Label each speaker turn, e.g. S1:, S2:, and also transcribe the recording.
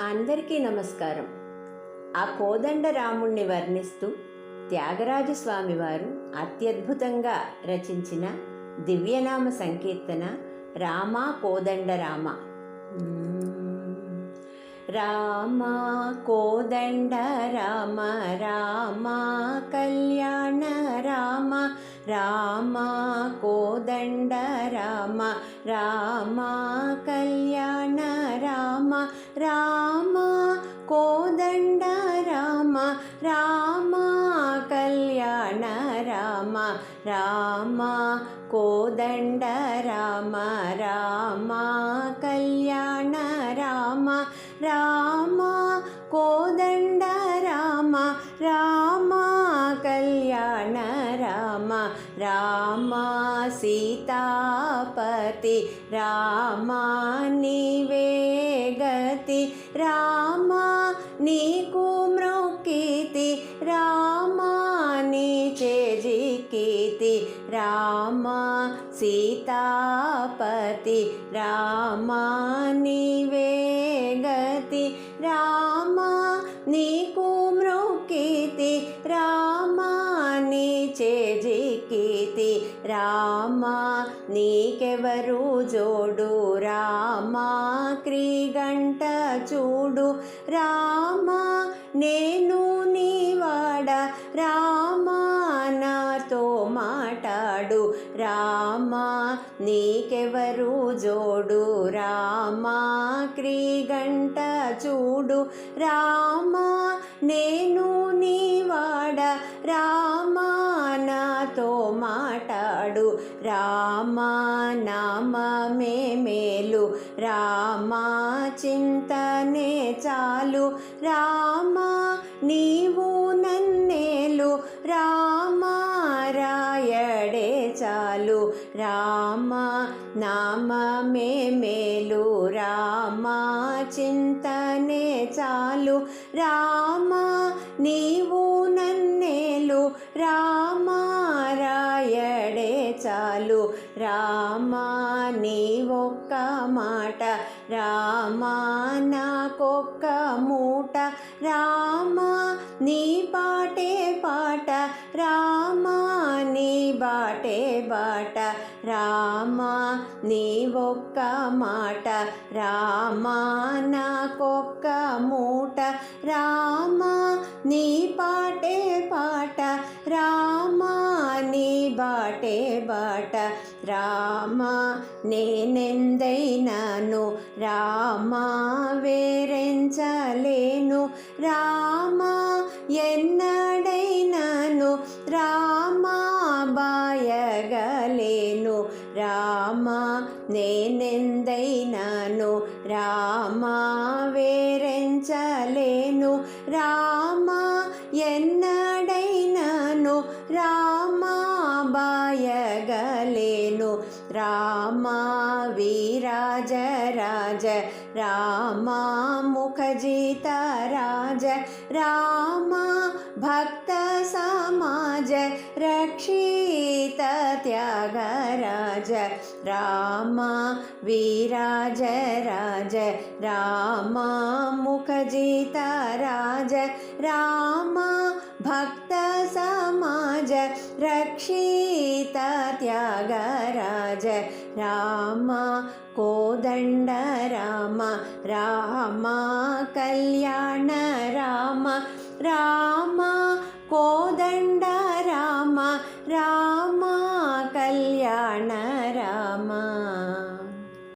S1: అందరికీ నమస్కారం. ఆ కోదండ రాముణ్ణి వర్ణిస్తూ త్యాగరాజస్వామి వారు అత్యద్భుతంగా రచించిన దివ్యనామ సంకీర్తన రామా కోదండ రామ. రామ కోదండ రామ రామ కళ్యాణ రామ राम कोदण्ड राम राम कल्याण राम राम कोदण्ड राम राम कल्याण राम राम कोदण्ड राम राम कल्याण राम राम कोदण्ड राम राम సీతాపతి రామ నీవే గతి రామ నీకు మృకితి రామ నీ చేజికితి రామ సీతాపతి రామ నీవే గతి రామ నీకు మృకితి రామా నీకెవరు జోడు? రామా క్రీగంట చూడు. రామా నేను నీవాడ రామా నాతో మాట్లాడు రామా నీకెవరు జోడు? రామా క్రీగంట చూడు. రామా నేను నీవాడ రామా నాతో మాటాడు. రామ నామమే మేలు. రామ చింతనే చాలు. రామ నీవు నన్నేలు. రామ రాయడే చాలు. రామ నామమే మేలు. రామ చింతనే చాలు. రామ నీవు నన్నేలు. రామ చాలు రామా నీ ఒక్క మాట. రామా నాకొక్క మూట. రామా నీ పాటే పాట. రామా నీ బాటే బాట. రామా నీ ఒక్క మాట. రామా నాకొక్క మూట. రామా నీ పాటే పాట. బాటే బాట రామ నేనెందైనాను రామ వేరెంచలేను రామ ఎన్నడైనాను రామ బాయగలేను రామ నేనెందైనాను రామ వేరెంచలేను రా रामा विराज राज, रामा मुखजिता राज, रामा भक्त समाज, रक्षित त्यागराज रामा विराज राज, रामा मुखजिता राज, रामा రక్షిత త్యాగరాజ రామ కోదండ రామ రామ కళ్యాణ రామ రామ